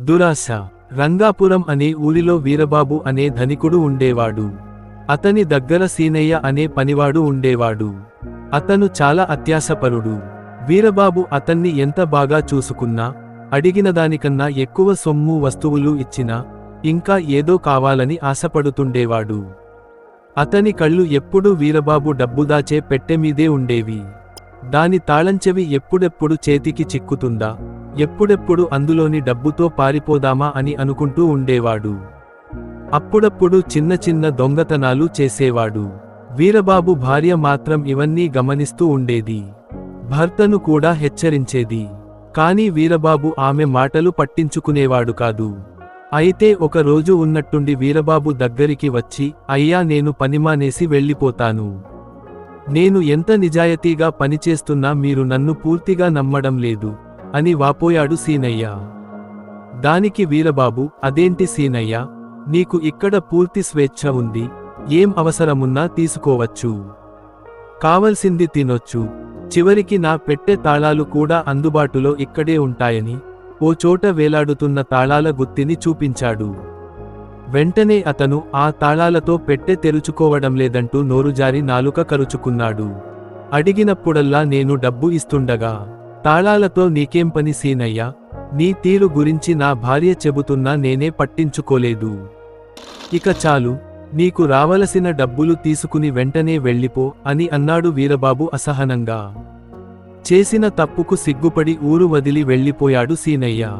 దురాశ. రంగాపురం అనే ఊరిలో వీరబాబు అనే ధనికుడు ఉండేవాడు. అతని దగ్గర సీనయ్య అనే పనివాడు ఉండేవాడు. అతను చాలా అత్యాశపరుడు. వీరబాబు అతన్ని ఎంత బాగా చూసుకున్నా అడిగిన దానికన్నా ఎక్కువ సొమ్ము వస్తువులు ఇచ్చినా ఇంకా ఏదో కావాలని ఆశపడుతుండేవాడు. అతని కళ్ళు ఎప్పుడూ వీరబాబు డబ్బు దాచే పెట్టెమీదే ఉండేవి. దాని తాళంచెవి ఎప్పుడెప్పుడు చేతికి చిక్కుతుందా ఎప్పుడెప్పుడు అందులోని డబ్బుతో పారిపోదామా అని అనుకుంటూ ఉండేవాడు. అప్పుడప్పుడు చిన్న చిన్న దొంగతనాలు చేసేవాడు. వీరబాబు భార్య మాత్రం ఇవన్నీ గమనిస్తూ ఉండేది. భర్తను కూడా హెచ్చరించేది. కానీ వీరబాబు ఆమె మాటలు పట్టించుకునేవాడు కాదు. అయితే ఒకరోజు ఉన్నట్టుండి వీరబాబు దగ్గరికి వచ్చి అయ్యా నేను పనిమానేసి వెళ్ళిపోతాను. నేను ఎంత నిజాయితీగా పనిచేస్తున్నా మీరు నన్ను పూర్తిగా నమ్మడం లేదు. అని వాపోయాడు సీనయ్య. దానికి వీరబాబు అదేంటి సీనయ్య? నీకు ఇక్కడ పూర్తి స్వేచ్ఛ ఉంది. ఏం అవసరమున్నా తీసుకోవచ్చు. కావలసింది తినొచ్చు. చివరికి నా పెట్టె తాళాలు కూడా అందుబాటులో ఇక్కడే ఉంటాయని ఓ చోట వేలాడుతున్న తాళాల గుత్తిని చూపించాడు. వెంటనే అతను ఆ తాళాలతో పెట్టె తెరుచుకోవడం లేదంటూ నోరుజారి నాలుక కరుచుకున్నాడు. అడిగినప్పుడల్లా నేను డబ్బు ఇస్తుండగా తాళాలతో నీకేం పని సీనయ్యా? నీ తీరు గురించి నా భార్య చెబుతున్నా నేనే పట్టించుకోలేదు. ఇక చాలు నీకు రావలసిన డబ్బులు తీసుకుని వెంటనే వెళ్ళిపో అని అన్నాడు వీరబాబు అసహనంగా. చేసిన తప్పుకు సిగ్గుపడి ఊరు వదిలి వెళ్ళిపోయాడు సీనయ్య.